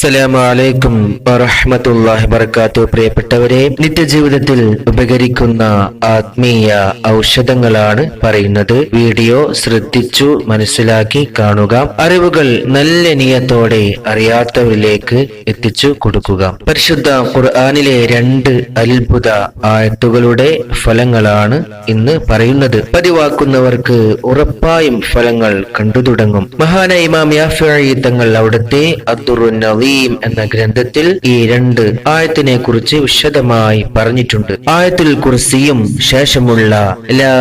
അസ്സലാമലൈക്കും വറഹമത്തല്ലാഹി വർക്കാത്തു പ്രിയപ്പെട്ടവരെ നിത്യജീവിതത്തിൽ ഉപകരിക്കുന്ന ആത്മീയ ഔഷധങ്ങളാണ് പറയുന്നത്. വീഡിയോ ശ്രദ്ധിച്ചു മനസ്സിലാക്കി കാണുക. അറിവുകൾ നല്ല നിയത്തോടെ അറിയാത്തവരിലേക്ക് എത്തിച്ചു കൊടുക്കുക. പരിശുദ്ധ ഖുർആാനിലെ രണ്ട് അത്ഭുത ആയത്തുകളുടെ ഫലങ്ങളാണ് ഇന്ന് പറയുന്നത്. പതിവാക്കുന്നവർക്ക് ഉറപ്പായും ഫലങ്ങൾ കണ്ടു തുടങ്ങും. മഹാന ഇമാം യാഫി തങ്ങൾ അവിടുത്തെ അബ്ദുർ നവീം എന്ന ഗ്രന്ഥത്തിൽ ഈ രണ്ട് ആയത്തിനെ കുറിച്ച് വിശദമായി പറഞ്ഞിട്ടുണ്ട്. ആയത്തിൽ കുർസിയും ശേഷമുള്ള ലാ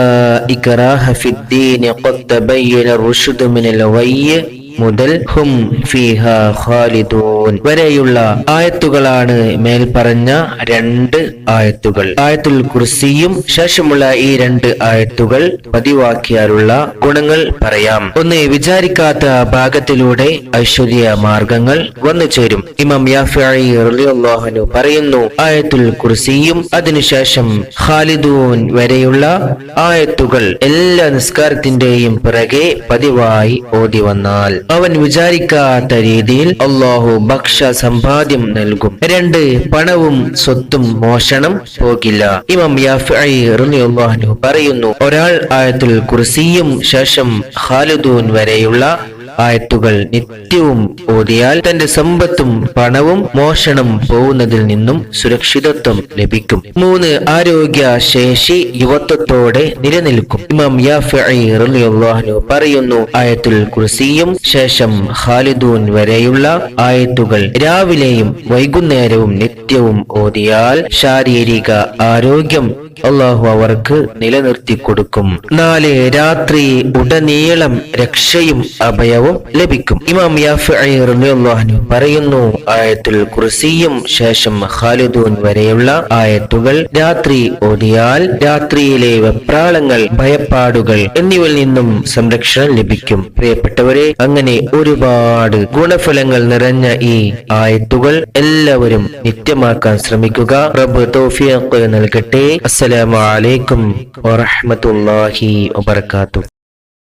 ഇക്റാഹ ഫിദ്ദീൻ ഖദ് തബയ്യന റുഷ്ദു മിനൽ ഗയ്യ് മുതൽ ഹും ഫിഹ ഖാലിദൂൻ. വരെയുള്ള ആയത്തുകളാണ് മേൽപ്പറഞ്ഞ പറഞ്ഞ രണ്ട് ആയത്തുകൾ. ആയത്തുൽ കുർസിയും ശേഷമുള്ള ഈ രണ്ട് ആയത്തുകൾ പതിവാക്കിയാലുള്ള ഗുണങ്ങൾ പറയാം. ഒന്ന് വിചാരിക്കാത്ത ഭാഗത്തിലൂടെ ഐശ്വര്യ മാർഗങ്ങൾ വന്നു ചേരും. ഇമാം യാഫിഅള്ളാഹുനു പറയുന്നു ആയത്തുൽ കുർസിയും അതിനുശേഷം ഖാലിദൂൻ വരെയുള്ള ആയത്തുകൾ എല്ലാ നിസ്കാരത്തിന്റെയും പിറകെ പതിവായി ഓതി വന്നാൽ അവൻ വിചാരിക്കാത്ത രീതിയിൽ അള്ളാഹു ഭക്ഷ സമ്പാദ്യം നൽകും. രണ്ട് പണവും സ്വത്തും മോഷണം പോകില്ല. ഇമാം പറയുന്നു ഒരാൾ ആയത്തുൽ കുർസിയും ശേഷം ഖാലിദൂൻ വരെയുള്ള ആയത്തുകൾ നിത്യവും ഓതിയാൽ തന്റെ സമ്പത്തും പണവും മോഷണം പോകുന്നതിൽ നിന്നും സുരക്ഷിതത്വം ലഭിക്കും. മൂന്ന് ആരോഗ്യ ശേഷി യുവത്വത്തോടെ നിലനിൽക്കും. ഇമാം യാഫിഅള്ളാഹു പറയുന്നു ആയത്തുൽ കുർസിയും ശേഷം ഖാലിദൂൻ വരെയുള്ള ആയത്തുകൾ രാവിലെയും വൈകുന്നേരവും നിത്യവും ഓതിയാൽ ശാരീരിക ആരോഗ്യം അള്ളാഹു അവർക്ക് നിലനിർത്തി കൊടുക്കും നാല് രാത്രി ഉടനീളം രക്ഷയും അഭയവും ലഭിക്കും. ഇമാം യാഫിഅള്ളാഹു പറയുന്നു ആയത്തുൽ കുർസിയും ശേഷം ഖാലിദൂൻ വരെയുള്ള ആയത്തുകൾ രാത്രി ഓതിയാൽ രാത്രിയിലെ വെപ്രാളങ്ങൾ ഭയപ്പാടുകൾ എന്നിവയിൽ നിന്നും സംരക്ഷണം ലഭിക്കും. പ്രിയപ്പെട്ടവരെ അങ്ങനെ ഒരുപാട് ഗുണഫലങ്ങൾ നിറഞ്ഞ ഈ ആയത്തുകൾ എല്ലാവരും നിത്യമാക്കാൻ ശ്രമിക്കുക. റബ്ബ് തൗഫീഖ് നൽകട്ടെ. അസ്സലാമു അലൈക്കും വറഹ്മത്തുള്ളാഹി വബറകാതുഹു.